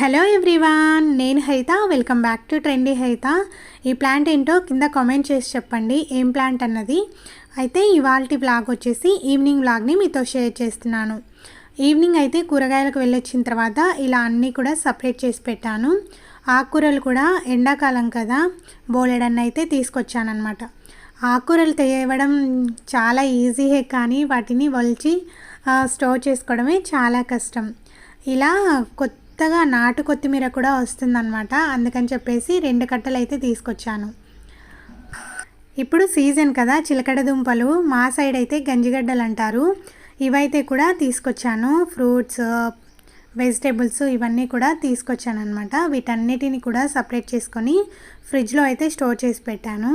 Hello everyone నేను Haitha. Welcome back to trendy Haitha. ఈ plant ఏంటో కింద కామెంట్ చేసి చెప్పండి. ఏం ప్లాంట్ అన్నది? అయితే ఇవాళ బ్లాగ్ వచ్చేసి ఈవినింగ్ బ్లాగ్ని మీతో షేర్ చేస్తున్నాను. ఈవినింగ్ అయితే కూరగాయలకు వెళ్ళొచ్చిన తర్వాత ఇలా అన్నీ కూడా సపరేట్ చేసి పెట్టాను. ఆకుకూరలు కూడా ఎండాకాలం కదా బోలెడన్న అయితే తీసుకొచ్చానమాట ఆకుకూరలు తేవడం చాలా ఈజీయే కానీ వాటిని వలిచి స్టోర్ చేసుకోవడమే చాలా కష్టం. ఇలా కొత్త కొత్తగా నాటు కొత్తిమీర కూడా వస్తుందన్నమాట. అందుకని చెప్పేసి రెండు కట్టలు అయితే తీసుకొచ్చాను. ఇప్పుడు సీజన్ కదా చిలకడ దుంపలు మా సైడ్ అయితే గంజిగడ్డలు అంటారు. ఇవైతే కూడా తీసుకొచ్చాను. ఫ్రూట్స్ వెజిటేబుల్స్ ఇవన్నీ కూడా తీసుకొచ్చాను అనమాట వీటన్నిటిని కూడా సపరేట్ చేసుకొని ఫ్రిడ్జ్లో అయితే స్టోర్ చేసి పెట్టాను.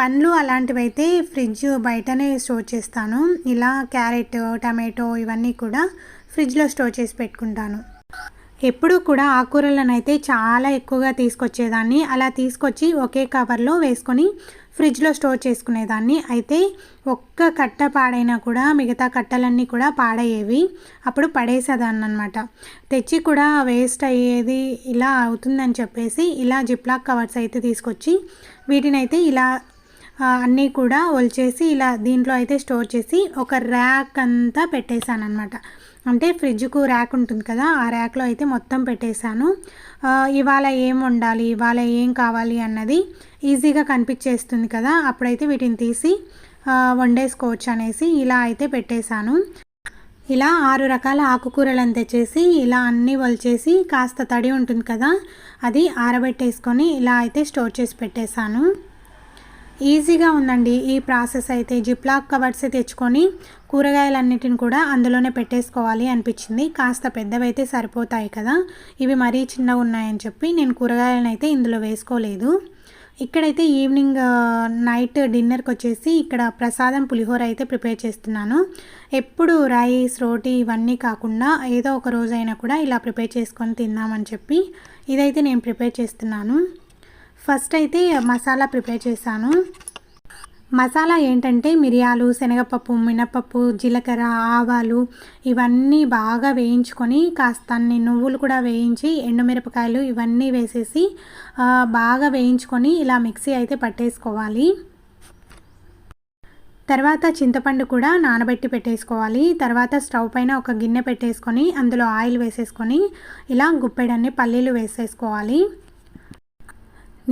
పండ్లు అలాంటివి అయితే ఫ్రిడ్జ్ బయటనే స్టోర్ చేస్తాను. ఇలా క్యారెట్ టమాటో ఇవన్నీ కూడా ఫ్రిడ్జ్లో స్టోర్ చేసి పెట్టుకుంటాను. ఎప్పుడూ కూడా ఆకుకూరలను అయితే చాలా ఎక్కువగా తీసుకొచ్చేదాన్ని. అలా తీసుకొచ్చి ఒకే కవర్లో వేసుకొని ఫ్రిడ్జ్లో స్టోర్ చేసుకునేదాన్ని. అయితే ఒక్క కట్ట పాడైనా కూడా మిగతా కట్టలన్నీ కూడా పాడయ్యేవి. అప్పుడు పడేసేదాన్ని అనమాట తెచ్చి కూడా వేస్ట్ అయ్యేది ఇలా అవుతుందని చెప్పేసి ఇలా జిప్లాక్ కవర్స్ అయితే తీసుకొచ్చి వీటిని అయితే ఇలా అన్నీ కూడా ఒలిచేసి ఇలా దీంట్లో అయితే స్టోర్ చేసి ఒక ర్యాక్ అంతా పెట్టేశాను అనమాట అంటే ఫ్రిడ్జ్కు ర్యాక్ ఉంటుంది కదా ఆ ర్యాక్లో అయితే మొత్తం పెట్టేశాను. ఇవాళ ఏం వండాలి ఇవాళ ఏం కావాలి అన్నది ఈజీగా కనిపించేస్తుంది కదా అప్పుడైతే వీటిని తీసి వండేసుకోవచ్చు అనేసి ఇలా అయితే పెట్టేశాను. ఇలా ఆరు రకాల ఆకుకూరలను తెచ్చేసి ఇలా అన్నీ వలిచేసి కాస్త తడి ఉంటుంది కదా అది ఆరబెట్టేసుకొని ఇలా అయితే స్టోర్ చేసి పెట్టేశాను. ఈజీగా ఉందండి ఈ ప్రాసెస్ అయితే. జిప్లాక్ కవర్స్ తెచ్చుకొని కూరగాయలన్నిటిని కూడా అందులోనే పెట్టేసుకోవాలి అనిపించింది. కాస్త పెద్దవైతే సరిపోతాయి కదా. ఇవి మరీ చిన్నగా ఉన్నాయని చెప్పి నేను కూరగాయలను అయితే ఇందులో వేసుకోలేదు. ఇక్కడైతే ఈవినింగ్ నైట్ డిన్నర్కి వచ్చేసి ఇక్కడ ప్రసాదం పులిహోర అయితే ప్రిపేర్ చేస్తున్నాను. ఎప్పుడు రైస్ రోటీ ఇవన్నీ కాకుండా ఏదో ఒక రోజైనా కూడా ఇలా ప్రిపేర్ చేసుకొని తిందామని చెప్పి ఇదైతే నేను ప్రిపేర్ చేస్తున్నాను. ఫస్ట్ అయితే మసాలా ప్రిపేర్ చేశాను. మసాలా ఏంటంటే మిరియాలు శనగపప్పు మినపప్పు జీలకర్ర ఆవాలు ఇవన్నీ బాగా వేయించుకొని కాస్త నువ్వులు కూడా వేయించి ఎండుమిరపకాయలు ఇవన్నీ వేసేసి బాగా వేయించుకొని ఇలా మిక్సీ అయితే పట్టేసుకోవాలి. తర్వాత చింతపండు కూడా నానబెట్టి పెట్టేసుకోవాలి. తర్వాత స్టవ్ పైన ఒక గిన్నె పెట్టేసుకొని అందులో ఆయిల్ వేసేసుకొని ఇలా గుప్పెడన్ని పల్లీలు వేసేసుకోవాలి.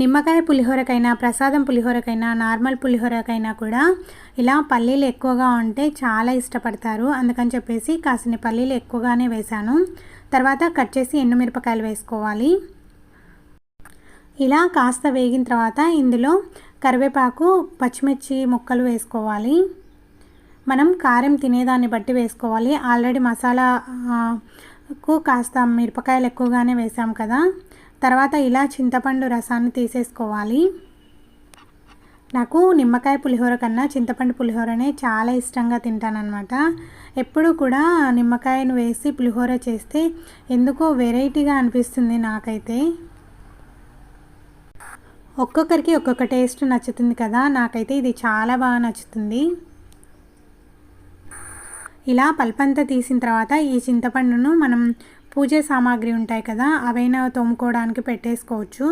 నిమ్మకాయ పులిహోరకైనా ప్రసాదం పులిహోరకైనా నార్మల్ పులిహోరకైనా కూడా ఇలా పల్లీలు ఎక్కువగా ఉంటే చాలా ఇష్టపడతారు. అందుకని చెప్పేసి కాసిన్ని పల్లీలు ఎక్కువగానే వేశాను. తర్వాత కట్ చేసి ఎండుమిరపకాయలు వేసుకోవాలి. ఇలా కాస్త వేగిన తర్వాత ఇందులో కరివేపాకు పచ్చిమిర్చి ముక్కలు వేసుకోవాలి. మనం కారం తినేదాన్ని బట్టి వేసుకోవాలి. ఆల్రెడీ మసాలాకు కాస్త మిరపకాయలు ఎక్కువగానే వేసాం కదా. తర్వాత ఇలా చింతపండు రసాన్ని తీసేసుకోవాలి. నాకు నిమ్మకాయ పులిహోర కన్నా చింతపండు పులిహోరనే చాలా ఇష్టంగా తింటానమాట ఎప్పుడు కూడా నిమ్మకాయను వేసి పులిహోర చేస్తే ఎందుకో వెరైటీగా అనిపిస్తుంది నాకైతే. ఒక్కొక్కరికి ఒక్కొక్క టేస్ట్ నచ్చుతుంది కదా నాకైతే ఇది చాలా బాగా నచ్చుతుంది. ఇలా పల్పంతా తీసిన తర్వాత ఈ చింతపండును మనం పూజ సామాగ్రి ఉంటాయి కదా అవైనా తోముకోవడానికి పెట్టేసుకోవచ్చు.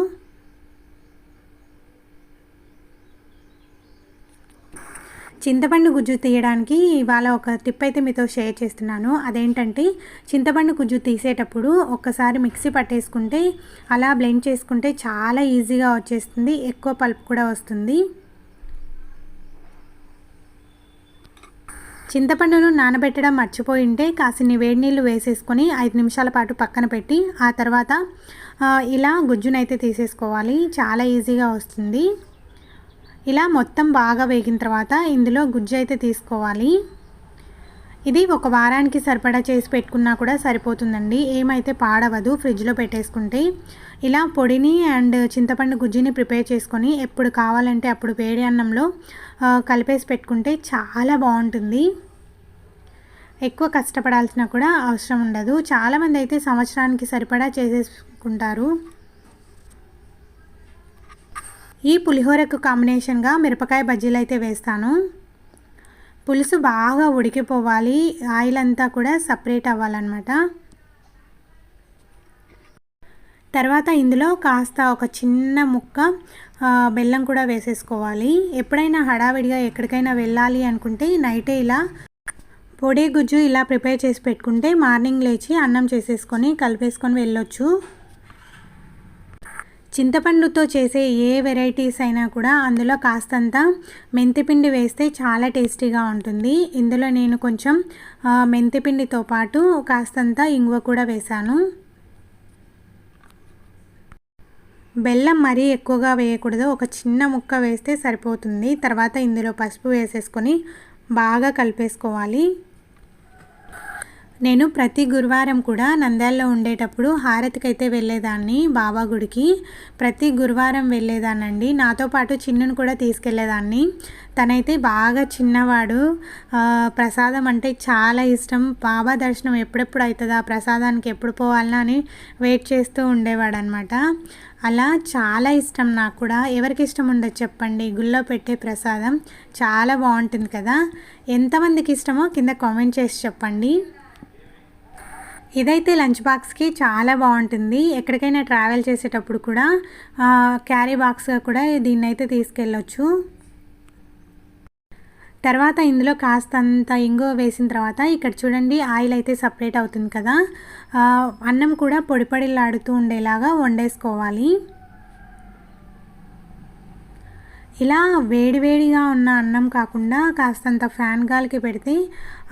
చింతపండు గుజ్జు తీయడానికి ఇవాళ ఒక టిప్ అయితే మీతో షేర్ చేస్తున్నాను. అదేంటంటే చింతపండు గుజ్జు తీసేటప్పుడు ఒక్కసారి మిక్సీ పట్టేసుకుంటే అలా బ్లెండ్ చేసుకుంటే చాలా ఈజీగా వచ్చేస్తుంది ఎక్కువ పల్ప్ కూడా వస్తుంది. చింతపండును నానబెట్టడం మర్చిపోయి ఉంటే కాసిన్ని వేడి నీళ్ళు వేసేసుకొని ఐదు నిమిషాల పాటు పక్కన పెట్టి ఆ తర్వాత ఇలా గుజ్జునైతే తీసేసుకోవాలి. చాలా ఈజీగా వస్తుంది. ఇలా మొత్తం బాగా వేగిన తర్వాత ఇందులో గుజ్జు అయితే తీసుకోవాలి. ఇది ఒక వారానికి సరిపడా చేసి పెట్టుకున్నా కూడా సరిపోతుందండి. ఏమైతే పాడవదు ఫ్రిడ్జ్లో పెట్టేసుకుంటే. ఇలా పొడిని అండ్ చింతపండు గుజ్జిని ప్రిపేర్ చేసుకొని ఎప్పుడు కావాలంటే అప్పుడు వేడి అన్నంలో కలిపేసి పెట్టుకుంటే చాలా బాగుంటుంది. ఎక్కువ కష్టపడాల్సిన కూడా అవసరం ఉండదు. చాలామంది అయితే సంవత్సరానికి సరిపడా చేసేసుకుంటారు. ఈ పులిహోరకు కాంబినేషన్గా మిరపకాయ బజ్జీలు అయితే వేస్తాను. పులుసు బాగా ఉడికిపోవాలి. ఆయిల్ అంతా కూడా సపరేట్ అవ్వాలన్నమాట. తర్వాత ఇందులో కాస్త ఒక చిన్న ముక్క బెల్లం కూడా వేసేసుకోవాలి. ఎప్పుడైనా హడావిడిగా ఎక్కడికైనా వెళ్ళాలి అనుకుంటే నైటే ఇలా పొడి గుజ్జు ఇలా ప్రిపేర్ చేసి పెట్టుకుంటే మార్నింగ్ లేచి అన్నం చేసేసుకొని కలిపేసుకొని వెళ్ళొచ్చు. చింతపండుతో చేసే ఏ వెరైటీస్ అయినా కూడా అందులో కాస్తంత మెంతిపిండి వేస్తే చాలా టేస్టీగా ఉంటుంది. ఇందులో నేను కొంచెం మెంతిపిండితో పాటు కాస్తంత ఇంగువ కూడా వేశాను. బెల్లం మరీ ఎక్కువగా వేయకూడదు. ఒక చిన్న ముక్క వేస్తే సరిపోతుంది. తర్వాత ఇందులో పసుపు వేసేసుకొని బాగా కలిపేసుకోవాలి. నేను ప్రతి గురువారం కూడా నంద్యాలలో ఉండేటప్పుడు హారతికి అయితే వెళ్ళేదాన్ని బాబా గుడికి. ప్రతి గురువారం వెళ్ళేదానండి నాతో పాటు చిన్నును కూడా తీసుకెళ్ళేదాన్ని. తనైతే బాగా చిన్నవాడు. ప్రసాదం అంటే చాలా ఇష్టం. బాబా దర్శనం ఎప్పుడెప్పుడు అవుతుందా ప్రసాదానికి ఎప్పుడు పోవాలన్నా అని వెయిట్ చేస్తూ ఉండేవాడు అనమాట అలా చాలా ఇష్టం నాకు కూడా. ఎవరికి ఇష్టం ఉండదు చెప్పండి. గుళ్ళో పెట్టే ప్రసాదం. చాలా బాగుంటుంది కదా. ఎంతమందికి ఇష్టమో కింద కామెంట్ చేసి చెప్పండి. ఇదైతే లంచ్ బాక్స్కి చాలా బాగుంటుంది. ఎక్కడికైనా ట్రావెల్ చేసేటప్పుడు కూడా క్యారీ బాక్స్గా కూడా దీన్ని అయితే తీసుకెళ్ళొచ్చు. తర్వాత ఇందులో కాస్తంత ఇంగు వేసిన తర్వాత ఇక్కడ చూడండి ఆయిల్ అయితే సపరేట్ అవుతుంది కదా. అన్నం కూడా పొడి పొడిలాడుతూ ఉండేలాగా వండేసుకోవాలి. ఇలా వేడివేడిగా ఉన్న అన్నం కాకుండా కాస్తంత ఫ్యాన్ గాలికి పెడితే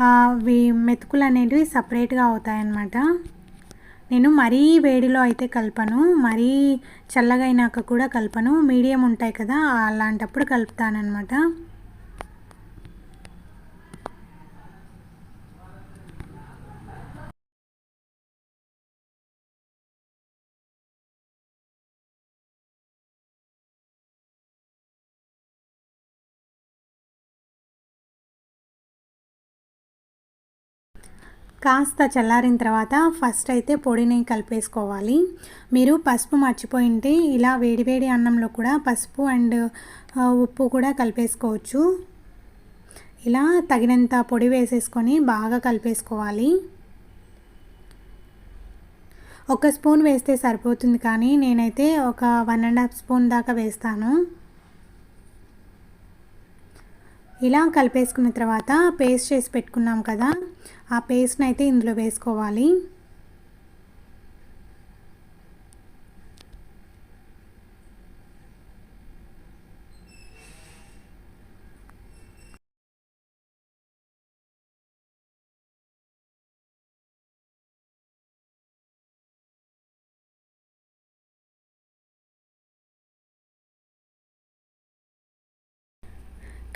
అవి మెతుకులు అనేటివి సపరేట్గా అవుతాయన్నమాట. నేను మరీ వేడిలో అయితే కలపను మరీ చల్లగా అయినాక కూడా కలపను. మీడియం ఉంటాయి కదా అలాంటప్పుడు కలుపుతానమాట కాస్త చల్లారిన తర్వాత ఫస్ట్ అయితే పొడిని కలిపేసుకోవాలి. మీరు పసుపు మర్చిపోయింటే ఇలా వేడివేడి అన్నంలో కూడా పసుపు అండ్ ఉప్పు కూడా కలిపేసుకోవచ్చు. ఇలా తగినంత పొడి వేసేసుకొని బాగా కలిపేసుకోవాలి. ఒక స్పూన్ వేస్తే సరిపోతుంది కానీ నేనైతే ఒక వన్ అండ్ హాఫ్ స్పూన్ దాకా వేస్తాను. ఇలా కలిపేసుకున్న తర్వాత పేస్ట్ చేసి పెట్టుకున్నాం కదా ఆ పేస్ట్ని అయితే ఇందులో వేసుకోవాలి.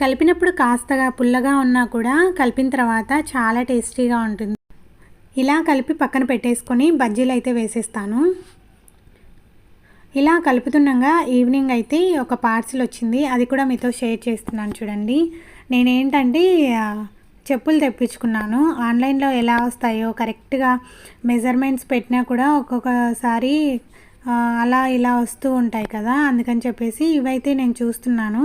కలిపినప్పుడు కాస్తగా పుల్లగా ఉన్నా కూడా కలిపిన తర్వాత చాలా టేస్టీగా ఉంటుంది. ఇలా కలిపి పక్కన పెట్టేసుకొని బజ్జీలు అయితే వేసేస్తాను. ఇలా కలుపుతుండగా ఈవినింగ్ అయితే ఒక పార్సిల్ వచ్చింది. అది కూడా మీతో షేర్ చేస్తున్నాను చూడండి. నేనేంటంటే చెప్పులు తెప్పించుకున్నాను. ఆన్లైన్లో ఎలా వస్తాయో కరెక్ట్గా మెజర్మెంట్స్ పెట్టినా కూడా ఒక్కొక్కసారి అలా ఇలా వస్తూ ఉంటాయి కదా అందుకని చెప్పేసి ఇవైతే నేను చూస్తున్నాను.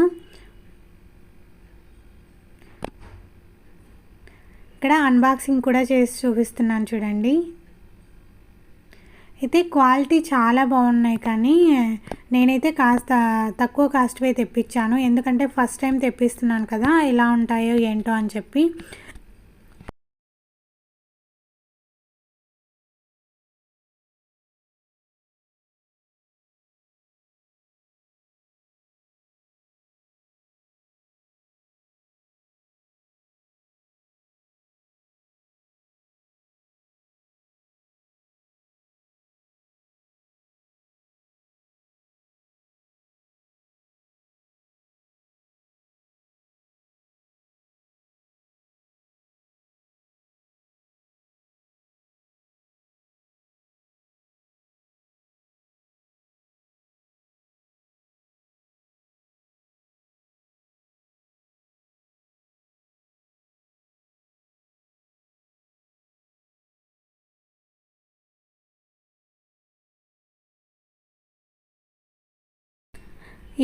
ఇక్కడ అన్బాక్సింగ్ కూడా చేసి చూపిస్తున్నాను చూడండి. అయితే క్వాలిటీ చాలా బాగున్నాయి కానీ నేనైతే కాస్త తక్కువ కాస్ట్వే తెప్పించాను. ఎందుకంటే ఫస్ట్ టైం తెప్పిస్తున్నాను కదా ఎలా ఉంటాయో ఏంటో అని చెప్పి.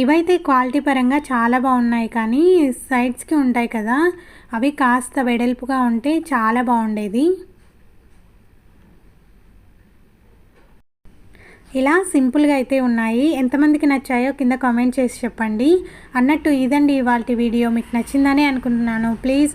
ఇవైతే క్వాలిటీ పరంగా చాలా బాగున్నాయి కానీ సైడ్స్కి ఉంటాయి కదా అవి కాస్త వెడల్పుగా ఉంటే చాలా బాగుండేది. ఇలా సింపుల్గా అయితే ఉన్నాయి. ఎంతమందికి నచ్చాయో కింద కామెంట్ చేసి చెప్పండి. అన్నట్టు ఇదండి ఇవాళ వీడియో. మీకు నచ్చిందని అనుకుంటున్నాను. ప్లీజ్